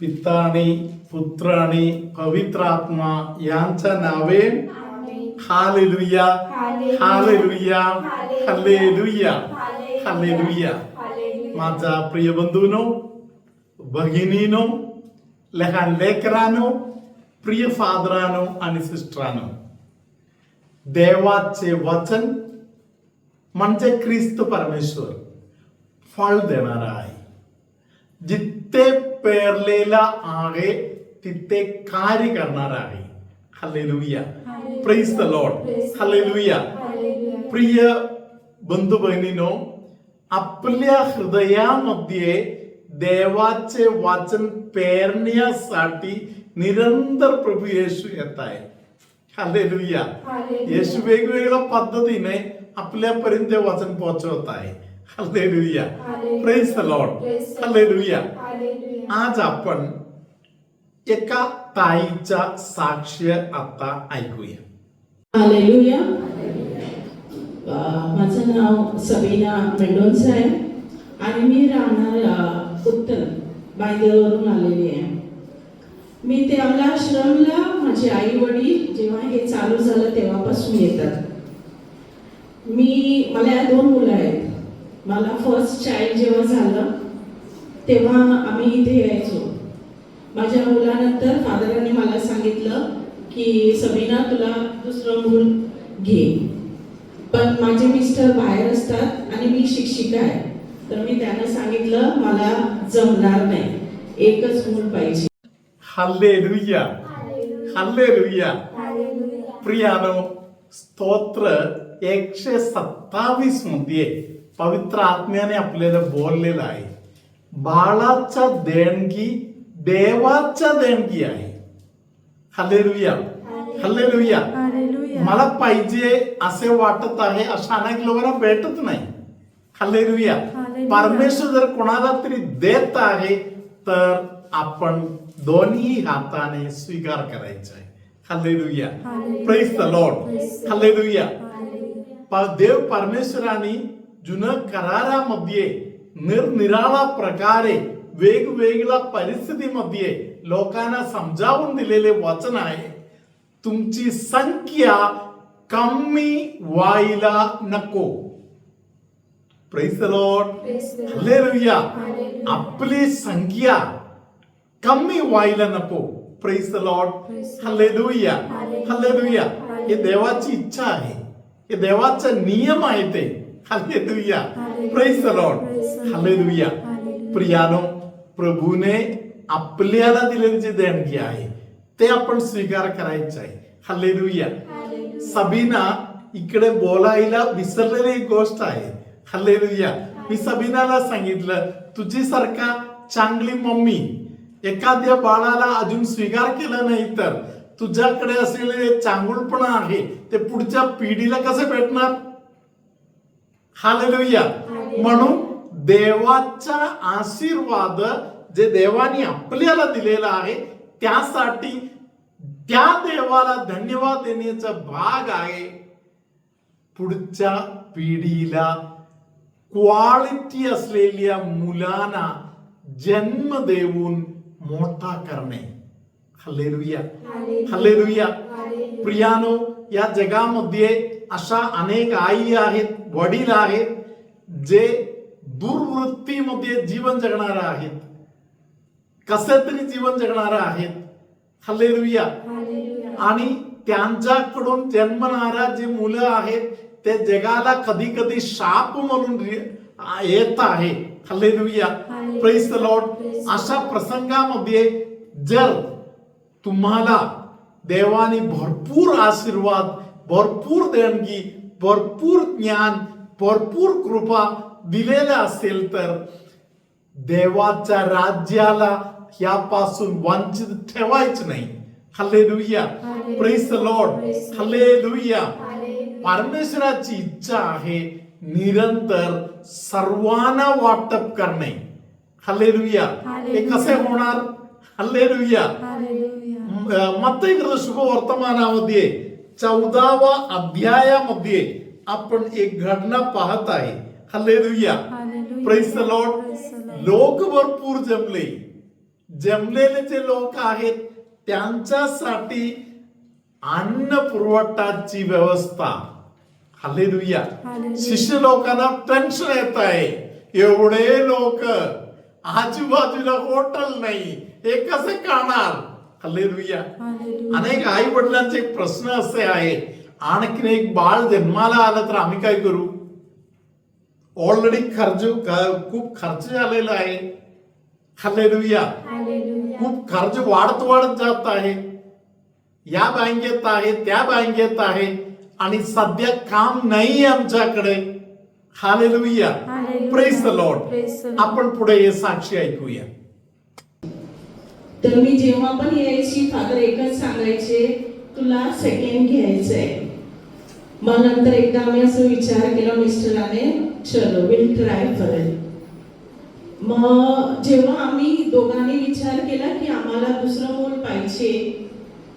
पिता आणि पुत्र आणि पवित्र आत्मा यांच्या नावे हालेलुया हालेलुया हालेलुया हालेलुया माझा प्रिय बंधूनो भगिनीनो लहान लेकरानो प्रिय फादरानो आणि सिस्टरानो देवाचे वचन म्हणजे ख्रिस्त परमेश्वर फळ देणारा आहे जिथे पेरलेला आहे तिथे कार्य करणार आहे hallelujah praise the lord hallelujah प्रिय बंधू बहिणीनो आपल्या हृदयामध्ये देवाचे वाचन पेरण्यासाठी निरंतर प्रभू येशू येत आहे हालेलुया येशू वेगवेगळ्या पद्धतीने आपल्यापर्यंत ते वाचन पोहोचवत आहे hallelujah praise the lord hallelujah आज आपण एका ताईचा साक्ष आता ऐकूया. हालेलुया माझं नाव सबीना मेंडोन्स आहे. आणि मी राहणार उत्तर बायदेवरून आलेली आहे. मी त्याला आश्रमला माझे आई वडील जेव्हा हे चालू झालं तेव्हापासून येतात. मी मला या दोन मुलं आहेत. मला फर्स्ट चाइल्ड जेव्हा झालं तेव्हा आम्ही इथे यायचो. माझ्या मुलानंतर फादरांनी मला सांगितलं की सबीना तुला दुसरं मूल घे. पण माझे मिस्टर बाहेर असतात आणि मी शिक्षिका आहे. तर मी त्यांना सांगितलं मला जमणार नाही. एकच मूल पाहिजे. हल्लेलुया हल्लेलुया प्रियानो स्तोत्र एकशे सत्तावीसमध्ये पवित्र आत्म्याने आपल्याला बोललेलं आहे. बाळाच्या देणगी देवाच्या देणगी आहे. हल्लेलुया हल्लेलुया मला पाहिजे असे वाटत आहे अशा अनेक लोकांना भेटत नाही. हल्लेलुया परमेश्वर जर कोणाला तरी देत आहे तर आपण दोन्ही हाताने स्वीकार करायचा आहे. Hallelujah praise the lord hallelujah प- देव परमेश्वराने जुनं करारामध्ये निरनिराळा प्रकारे वेगवेगळ्या परिस्थितीमध्ये लोकांना समजावून दिलेले वचन आहे तुमची संख्या कमी व्हायला नको प्रेस लॉर्ड हल्लेलुया आपली संख्या कमी व्हायला नको प्रेस लॉर्ड हल्लेलुया हल्लेलुया हे देवाची इच्छा आहे हे देवाचा नियम आहे ते हल्लेलुया प्रेस लॉर्ड हल्लेलुया प्रियानो प्रभूने आपल्याला दिलेली जी देणगी आहे ते आपण स्वीकार करायचं आहे हल्लेलुया सबीना इकडे बोलायला विसरलेली एक गोष्ट आहे हल्लेलुया मी सबीनाला सांगितलं तुझी सारखा चांगली मम्मी एखाद्या बाळाला अजून स्वीकार केला नाही तर तुझ्याकडे असलेले चांगुलपण आहे ते पुढच्या पिढीला कसे भेटणार हालेलुया म्हणून देवाचा आशीर्वाद जे देवाने आपल्याला दिलेला आहे त्यासाठी त्या देवाला धन्यवाद देण्याचा भाग आहे. पुढच्या पिढीला क्वालिटी असलेल्या मुलांना जन्म देऊन मोठा करणे. हल्लेलुया हल्लेलुया प्रियानो या जगामध्ये अशा अनेक आई आहेत वडील आहेत जे दुर्वृत्तीमध्ये जीवन जगणार आहेत. कसे तरी जीवन जगणार आहेत. हल्लेलुया आणि त्यांच्याकडून जन्मणारा जी मुलं आहेत ते जगाला कधी कधी शाप म्हणून येत आहे. हल्लेलुया प्रेस लॉर्ड अशा प्रसंगामध्ये जर तुम्हाला देवाने भरपूर आशीर्वाद भरपूर देणगी भरपूर ज्ञान भरपूर कृपा दिलेल्या असेल तर देवाच्या राज्याला यापासून वंचित ठेवायचं नाही. Hallelujah praise the Lord hallelujah परमेश्वराची इच्छा आहे निरंतर सर्वांना वाटप करणे. हल्लेलुया हे कसे होणार? हल्लेलुया मत्तई शुभ वर्तमानामध्ये चौदावा अध्यायामध्ये आपण एक घटना पाहत आहे. हल्लेलुया प्रेस लॉर्ड लोक भरपूर जमले. जमलेले जे लोक आहेत त्यांच्यासाठी अन्न पुरवठाची व्यवस्था. हालेलुया. शिष्य लोकांना टेन्शन येत आहे. एवढे लोक आजूबाजूला हॉटेल नाही. हे कसे खाणार हालेलुया. अनेक आई वडिलांचे प्रश्न असे आहे. आणखीन एक बाळ जन्माला आलं तर आम्ही काय करू? ऑलरेडी खर्च खूप खर्च झालेला आहे. हालेलुया. खूप खर्च वाढत वाढत जात आहे. या बँकेत आहे त्या बँकेत आहे. आणि सध्या काम नाही आमच्याकडे. हालेलुया. Praise the Lord. आपण पुढे हे साक्षी ऐकूया. तर मी जेव्हा पण यायची फादर एकच सांगायचे तुला सेकंड घ्यायचंय. मग नंतर एकदा आम्ही असं विचार केला मिस्टराने चलो विल ट्राय करेल मग जेव्हा आम्ही दोघांनी विचार केला की आम्हाला दुसरं मूल पाहिजे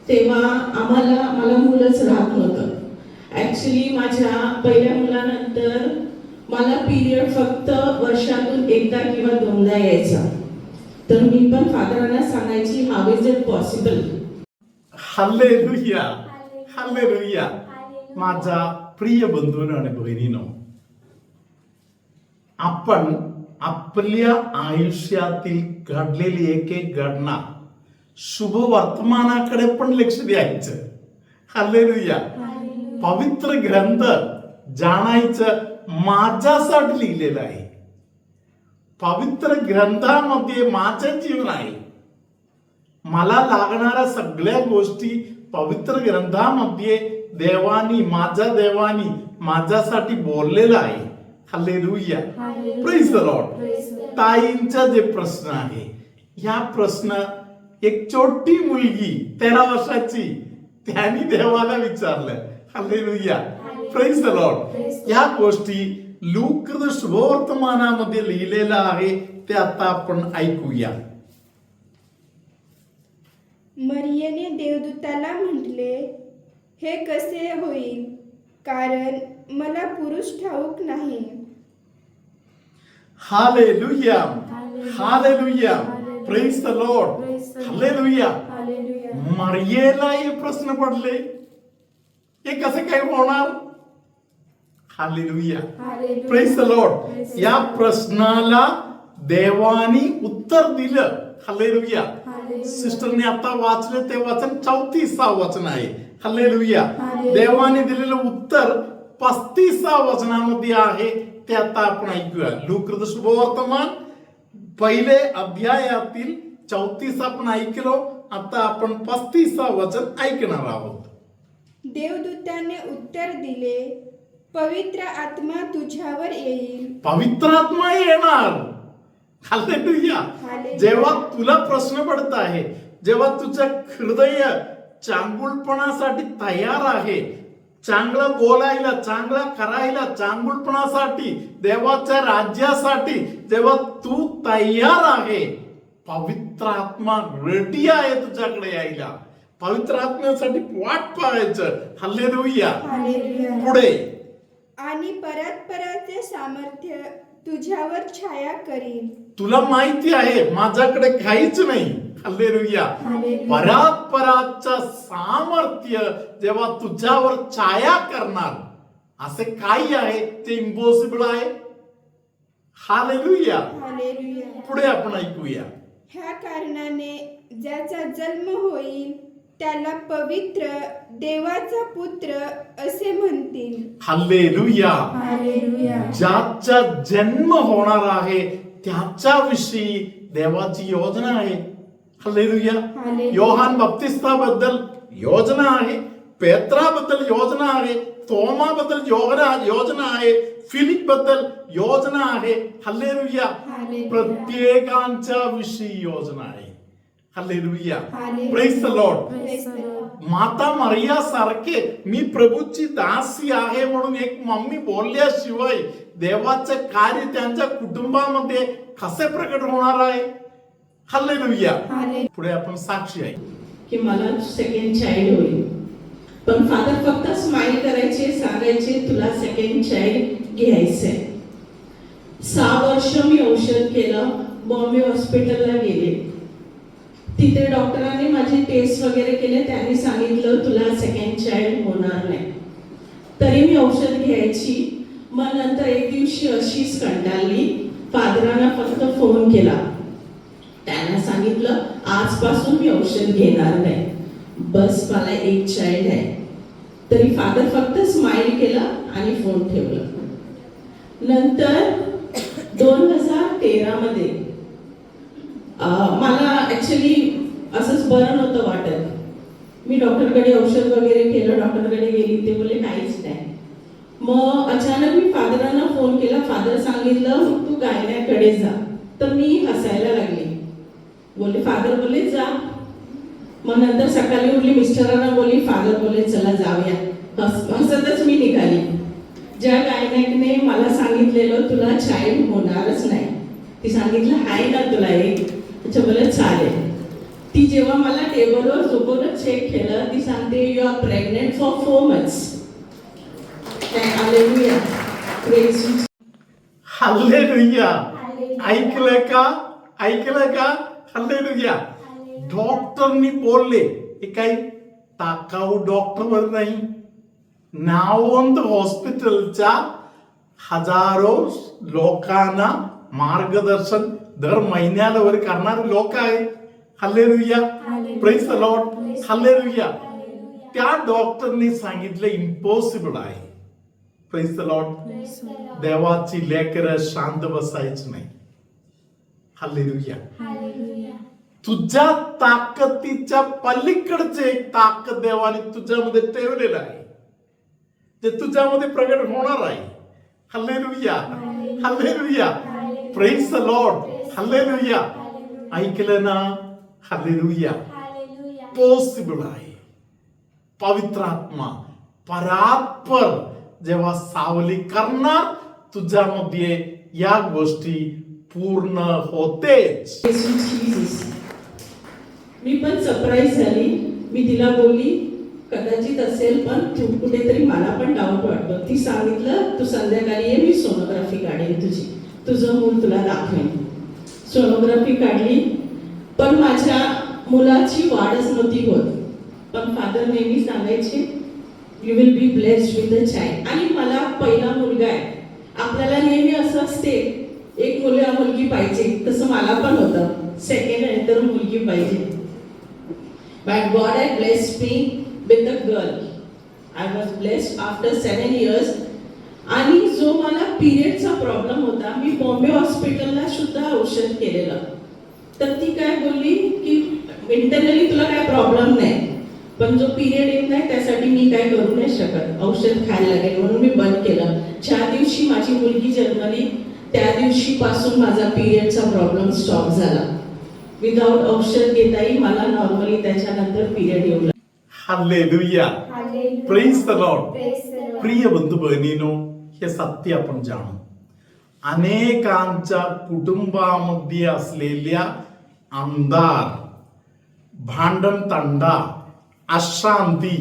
तेव्हा आम्हाला मला मुलंच राहत नव्हतं. ॲक्च्युली माझ्या पहिल्या मुलानंतर मला पिरियड फक्त वर्षातून एकदा किंवा दोनदा यायचा. तर मी पण फादरांना सांगायची how is it possible hallelujah hallelujah माझा प्रिय बंधून आणि बहिणीनो आपण आपल्या आयुष्यातील घडलेली एक एक घटना शुभ वर्तमानाकडे पण लक्ष द्यायचं. हल्लेलुया पवित्र ग्रंथ जाणायचं माझ्यासाठी लिहिलेलं आहे. पवित्र ग्रंथामध्ये माझं जीवन आहे. मला लागणाऱ्या सगळ्या गोष्टी पवित्र ग्रंथामध्ये देवानी माझ्या देवानी माझ्यासाठी बोललेलं आहे. Hallelujah. Praise the Lord. ताईंचा जे प्रश्न आहे या प्रश्न एक छोटी मुलगी तेरा वर्षाची त्यांनी देवाला विचारलं. हल्लेलुया प्रेज द लॉर्ड या गोष्टी लूक शुभवर्तमानामध्ये लिहिलेलं आहे ते आता आपण ऐकूया मरियेने देवदूताला म्हटले हे कसे होईल कारण मला पुरुष ठाऊक नाही hallelujah hallelujah. Praise the Lord. Hallelujah. मरियेला हे प्रश्न पडले हे कसे काय होणार हालेलुया. प्रेस द लॉर्ड या. प्रश्नाला देवानी उत्तर दिलं. हालेलुया. सिस्टरने आता वाचले ते वचन चौतीसा वचन आहे. हालेलुया. देवाने दिलेलं उत्तर पस्तीसा वचनामध्ये आहे. ते आता आपण ऐकूया. लुकृत शुभवर्तमान पहिले अध्यायातील चौतीस आपण ऐकलो. आता आपण पस्तीसा वचन ऐकणार आहोत. देवदूताने उत्तर दिले पवित्र आत्मा तुझ्यावर येईल. पवित्र आत्मा येणार. हालेलुया. जेव्हा तुला प्रश्न पडत आहे जेव्हा तुझं हृदय चांगुलपणासाठी तयार आहे चांगलं बोलायला चांगलं करायला चांगुलपणासाठी देवाच्या राज्यासाठी जेव्हा तू तयार आहे पवित्र आत्मा रेडी आहे तुझ्याकडे यायला. पवित्र आत्म्यासाठी वाट पाहायचं. Hallelujah hallelujah. पुढे. आणि परत परतचे सामर्थ्य तुझ्यावर छाया करील तुला माहिती आहे माझ्याकडे काहीच नाही. Hallelujah. परात परातचं सामर्थ्य जेव्हा तुझ्यावर छाया करणार असे काही आहे ते इम्पॉसिबल आहे. हालेलुया. पुढे आपण ऐकूया. ह्या कारणाने ज्याचा जन्म होईल त्याला पवित्र देवाचा पुत्र असे म्हणतील. Hallelujah. ज्याचा जन्म होणार आहे त्याच्याविषयी देवाची योजना आहे. Hallelujah Hallelujah. योहान बत्तिस्ताबद्दल योजना आहे पेत्राबद्दल योजना आहे तोमाबद्दल योजना योजना आहे फिलिपबद्दल योजना आहे. Hallelujah Hallelujah. प्रत्येकांच्या विषयी योजना आहे. माता मरिया सारखे मी प्रभूची दासी आहे म्हणून एक मम्मी बोलल्याशिवाय देवाचं कार्य त्यांच्या कुटुंबामध्ये कसे प्रकट होणार आहे? Hallelujah Hallelujah. पुढे आपण साक्षी आहे. की मला सेकंड चाइल्ड होईल. पण फादर फक्त स्माइल करायचे सांगायचे तुला सेकंड चाइल्ड घ्यायचंय. सहा वर्ष मी औषध केलं बॉम्बे हॉस्पिटलला गेले. तिथे डॉक्टरांनी माझे टेस्ट वगैरे केले त्यांनी सांगितलं तुला सेकंड चाइल्ड होणार नाही. तरी मी औषध घ्यायची. मग नंतर एक दिवशी अशीच कंटाळली. फादरांना फक्त फोन केला. त्यांना सांगितलं आजपासून मी औषध घेणार नाही. बस मला एक चाइल्ड आहे. तरी फादर फक्त स्माइल केला आणि फोन ठेवला. नंतर दोन हजार तेरामध्ये मला ॲक्च्युली असंच बरं नव्हतं वाटत. मी डॉक्टरकडे औषध वगैरे केलं डॉक्टरकडे गेली ते बोलले काहीच नाही. मग अचानक मी फादरांना फोन केला. फादर सांगितलं तू गायण्याकडे जा. तर मी हसायला लागले. बोलले फादर बोले जा. मग नंतर सकाळी उठली मिस्टरांना बोलली फादर बोले चला जाऊया. हस हसतच मी निघाली. ज्या गायनाकने मला सांगितलेलं तुला चाईल्ड होणारच नाही. ती सांगितलं आहे ना तुला एक. अच्छा बोलत चालेल ती जेव्हा मला टेबलवर झोपवलं चेक केलं ती सांगते you are pregnant for four months hallelujah praise hallelujah ऐकलं का? ऐकलं का? हल्लेलुया डॉक्टरनी बोलले हे काही टाकाऊ डॉक्टरवर नाही. नावंत हॉस्पिटलच्या हजारो लोकांना मार्गदर्शन दर महिन्याला वर करणारे लोक आहेत hallelujah praise the Lord hallelujah त्या डॉक्टरने सांगितलं इम्पॉसिबल आहे. प्रेस लॉर्ड देवाची लेकर शांत बसायची नाही. हल्लेलुया तुझ्या ताकदीच्या पलीकडचे एक ताकद देवाने तुझ्यामध्ये ठेवलेलं आहे. जे तुझ्यामध्ये प्रगट होणार आहे. Hallelujah hallelujah praise the Lord hallelujah ऐकलं ना हल्लेलुया पॉसिबल आहे पवित्र आत्मा परात्पर जेव्हा सावली करणार तुझ्यामध्ये या गोष्टी पूर्ण होतेच जीसस. मी पण सरप्राईज झाली. मी तिला बोलली कदाचित असेल पण तू कुठेतरी मला पण डाऊट वाटतो. ती सांगितलं तू संध्याकाळी ये मी सोनोग्राफी काढेन तुझी. तुझं मूल तुला दाखवेन. सोनोग्राफी काढली. पण माझ्या मुलाची वाढच नव्हती होत. पण फादर नेहमी सांगायचे you will be blessed with the child आणि मला पहिला मुलगा आहे. आपल्याला नेहमी असं असते एक मुलगा मुलगी पाहिजे तसं मला पण होतं. सेकंड आहे तर मुलगी पाहिजे. By God I bless me with a girl I was blessed after seven years आणि जो मला पिरियडचा प्रॉब्लेम होता मी बॉम्बे हॉस्पिटलला सुद्धा औषध केलेलं. तर ती काय बोलली की इंटरनली तुला काय प्रॉब्लेम नाही पण जो पिरियड येत नाही त्यासाठी मी काय करू नाही शकत. औषध खायला लागेल म्हणून मी बंद केलं. ज्या दिवशी माझी मुलगी जन्मली त्या दिवशी पासून माझा पिरियडचा प्रॉब्लेम स्टॉप झाला. विदाऊट औषध घेताही मला नॉर्मली त्याच्यानंतर पिरियड येऊ लागला. हल्लेलुया प्रेस द लॉर्ड प्रिय बंधू बहिणीनो हे सत्य आपण जाणू. अनेकांच्या कुटुंबामध्ये असलेल्या आमदार भांडण तंडा अशांती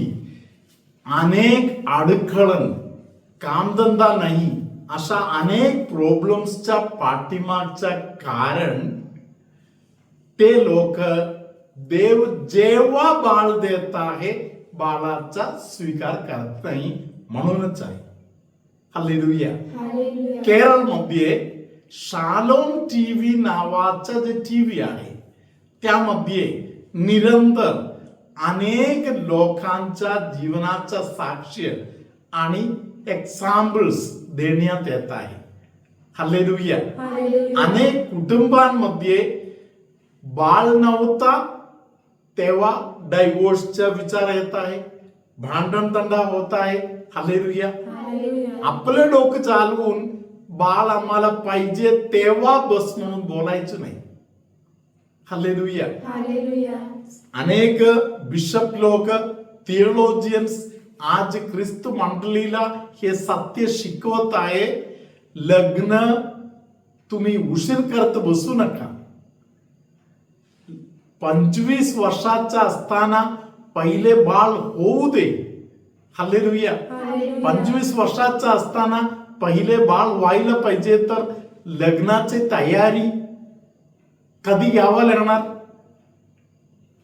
अनेक अडखळण कामधंदा नाही अशा अनेक प्रॉब्लेम्सच्या पाठीमागच्या कारण ते लोक देव जेव्हा बाळ देत आहे बाळाचा स्वीकार करत नाही म्हणूनच आहे. हल्लेलुया केरळमध्ये शालोम टीव्ही नावाचा जे टीव्ही आहे त्यामध्ये निरंतर अनेक लोकांच्या जीवनाचा साक्ष्य आणि एक्झाम्पल्स देण्यात येत आहे हल्लेलुया अनेक कुटुंबांमध्ये बाळ नव्हता तेव्हा डायव्होर्सचा विचार येत आहे भांडण तंडा होत आहे हल्लेलुया आपलं डोकं चालवून बाळ आम्हाला पाहिजे तेव्हा बस म्हणून बोलायचं नाही. हल्लेलुया अनेक बिशप लोक थिओलॉजियन्स आज ख्रिस्त मंडळीला हे सत्य शिकवत आहे. लग्न तुम्ही उशीर करत बसू नका. पंचवीस वर्षाचा असताना पहिले बाळ होऊ दे. हल्लेलुया पंचवीस वर्षाचा असताना पहिले बाळ व्हायला पाहिजे तर लग्नाची तयारी कधी घ्यावं लागणार?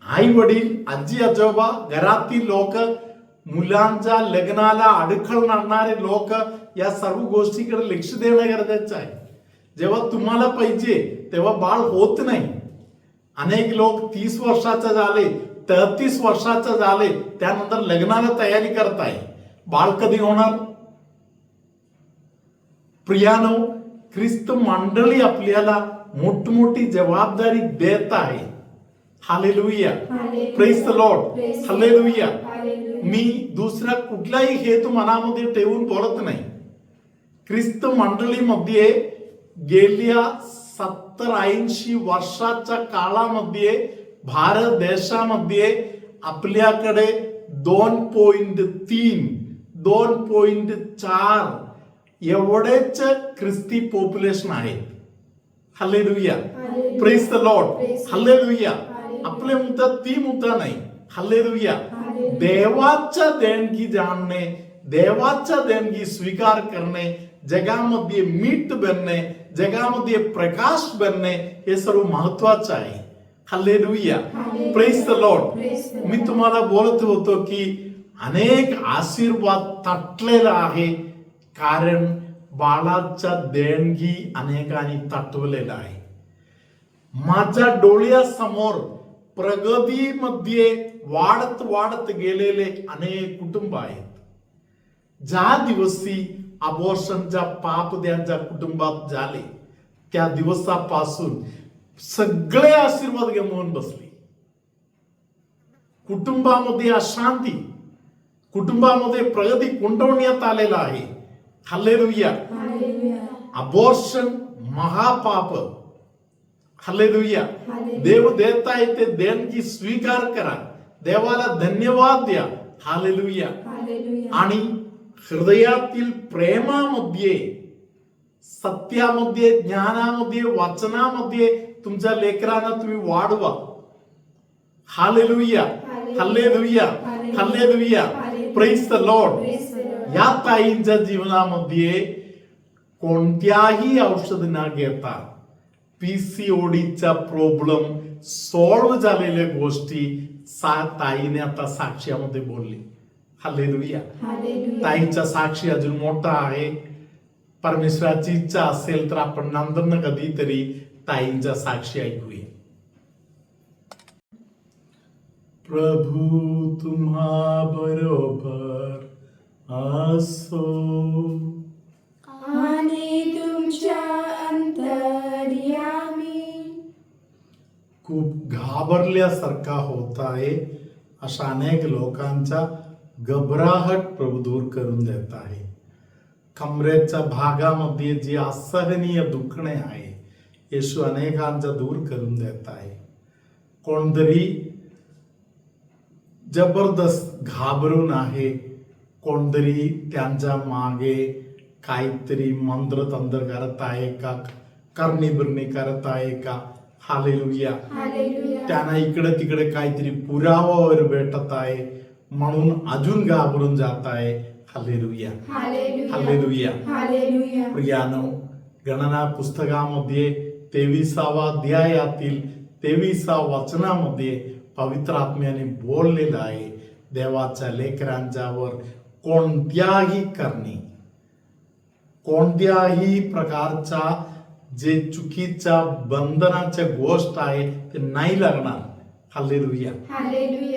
आई वडील आजी आजोबा घरातील लोक मुलांच्या लग्नाला अडखळ आणणारे लोक या सर्व गोष्टीकडे लक्ष देणं गरजेचं आहे. जेव्हा तुम्हाला पाहिजे तेव्हा बाळ होत नाही. अनेक लोक तीस वर्षाचे झाले तेहतीस वर्षाचे झाले त्यानंतर लग्नाला तयारी करताय. बाळ कधी होणार? प्रियानो ख्रिस्त मंडळी आपल्याला मोठमोठी जबाबदारी देत आहे. हालेलुया. Praise Lord hallelujah. मी दुसरा कुठलाही हेतू मनामध्ये ठेवून बोलत नाही. ख्रिस्त मंडळीमध्ये गेल्या सत्तर ऐंशी वर्षाच्या काळामध्ये भारत देशामध्ये आपल्याकडे दोन पॉइंट तीन दोन पॉइंट चार एवढेच ख्रिस्ती पॉप्युलेशन आहेत hallelujah praise the Lord hallelujah आपले मुद्दा ती मुद्दा नाही हल्लेलुया देवाच्या देणगी जाणणे देवाच्या देणगी स्वीकार करणे जगामध्ये मीठ बनणे जगामध्ये प्रकाश बनणे हे सर्व महत्वाचं आहे हल्लेलुया प्रेस द लॉर्ड मी तुम्हाला बोलत होतो की अनेक आशीर्वाद तटलेला आहे. कारण बाळाच्या देणगी अनेकांनी तटवलेला आहे. माझ्या डोळ्यासमोर प्रगतीमध्ये वाढत वाढत गेलेले अनेक कुटुंब आहेत. ज्या दिवशी अबॉर्शनच्या पाप त्यांच्या कुटुंबात झाले त्या दिवसापासून सगळे आशीर्वाद गमवून बसले कुटुंबामध्ये अशांती कुटुंबामध्ये प्रगती कुंटवण्यात आलेला आहे हल्लेलुया अबॉर्शन महापाप हल्लेलुया देव देता ते देणगी स्वीकार करा देवाला धन्यवाद द्या हालेलुया आणि हृदयातील प्रेमामध्ये सत्यामध्ये ज्ञानामध्ये वाचनामध्ये तुमच्या लेकरांना तुम्ही वाढवा. Hallelujah hallelujah hallelujah praise the Lord या ताईंच्या जीवनामध्ये कोणत्याही औषध न घेता पीसीओडीचा प्रॉब्लेम सॉल्व्ह झालेल्या गोष्टी सा ताईने आता साक्ष्यामध्ये बोलली. हल्लेलुया ताईचा साक्षी अजून मोठा आहे. परमेश्वराची इच्छा असेल तर आपण नंतर कधीतरी ताईंचा साक्षी ऐकूया. प्रभू तुम्हा बरोबर असो. आणि तुमच्या अंतर्यामी. खूप घाबरल्यासारखा होत आहे अशा अनेक लोकांचा घबराहट प्रभू दूर करून देत आहे. कमरेच्या भागामध्ये जी असहनीय दुखणे आहे येशू अनेकांचा दूर करून देत आहे. कोणतरी जबरदस्त घाबरून आहे. कोणतरी त्यांच्या मागे काहीतरी मंत्रतंत्र करत आहे का? करणी बिरणी करत आहे का? हालेलुया. त्यांना इकडे तिकडे काहीतरी पुरावावर भेटत आहे. म्हणून अजून घाबरून जात आहे. हालेलुया. हालेलुया. प्रियानो गणना पुस्तकामध्ये तेविसावा अध्यायातील तेविसा वचनामध्ये पवित्र आत्म्याने बोललेलं आहे. देवाच्या लेकरांच्यावर कोणत्याही करणे कोणत्याही प्रकारचा जे चुकीच्या बंधनाच्या गोष्ट आहे ते नाही लागणार. हल्लेलुया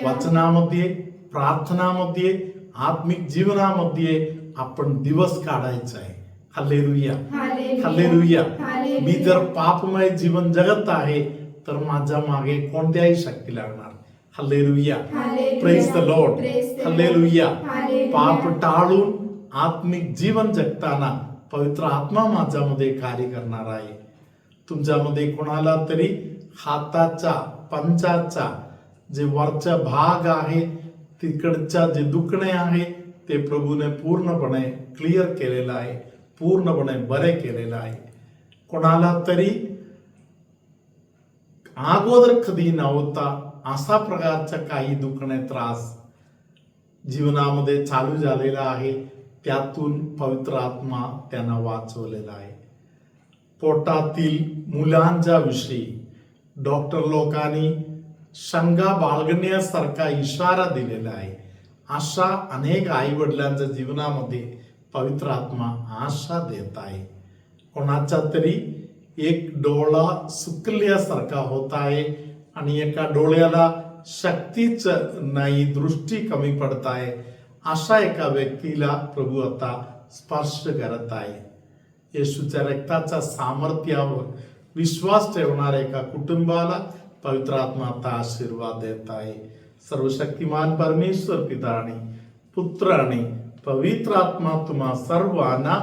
वचनामध्ये प्रार्थनामध्ये आत्मिक जीवनामध्ये आपण दिवस काढायचा आहे. हल्लेलुया हल्लेलुया मी जर पापमय जीवन जगत आहे तर माझ्या मागे कोणत्याही शक्ती लागणार hallelujah praise the Lord hallelujah पाप टाळून आत्मिक जीवन जगताना पवित्र आत्मा माझ्यामध्ये कार्य करणार आहे. तुमच्यामध्ये कोणाला तरी हाताचा पंचाचा जे वरचा भाग आहे तिकडच्या जे दुखणे आहे ते प्रभूने पूर्णपणे क्लिअर केलेलं आहे. पूर्णपणे बरे केलेलं आहे. कोणाला तरी अगोदर कधी नव्हता असा प्रकारचा काही दुखणे त्रास जीवनामध्ये चालू झालेला आहे. त्यातून पवित्र आत्मा त्यांना वाचवलेला आहे. पोटातील मुलांच्या विषयी डॉक्टर लोकांनी शंका बाळगण्यासारखा इशारा दिलेला आहे. अशा अनेक आई वडिलांच्या जीवनामध्ये पवित्र आत्मा आशा देत आहे. कोणाचा तरी एक डोळा सुकल्यासारखा होत आहे आणि एका डोळ्याला शक्तीच नाही दृष्टी कमी पडत आहे. अशा एका व्यक्तीला प्रभू आता स्पर्श करत आहे. येशूच्या रक्ताच्या सामर्थ्यावर विश्वास ठेवणाऱ्या एका कुटुंबाला पवित्र आत्मा आता आशीर्वाद देत आहे. सर्वशक्तिमान परमेश्वर पिता आणि पुत्र आणि पवित्र आत्मा तुम्हा सर्वांना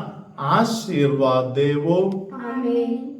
आशीर्वाद देवो आमेन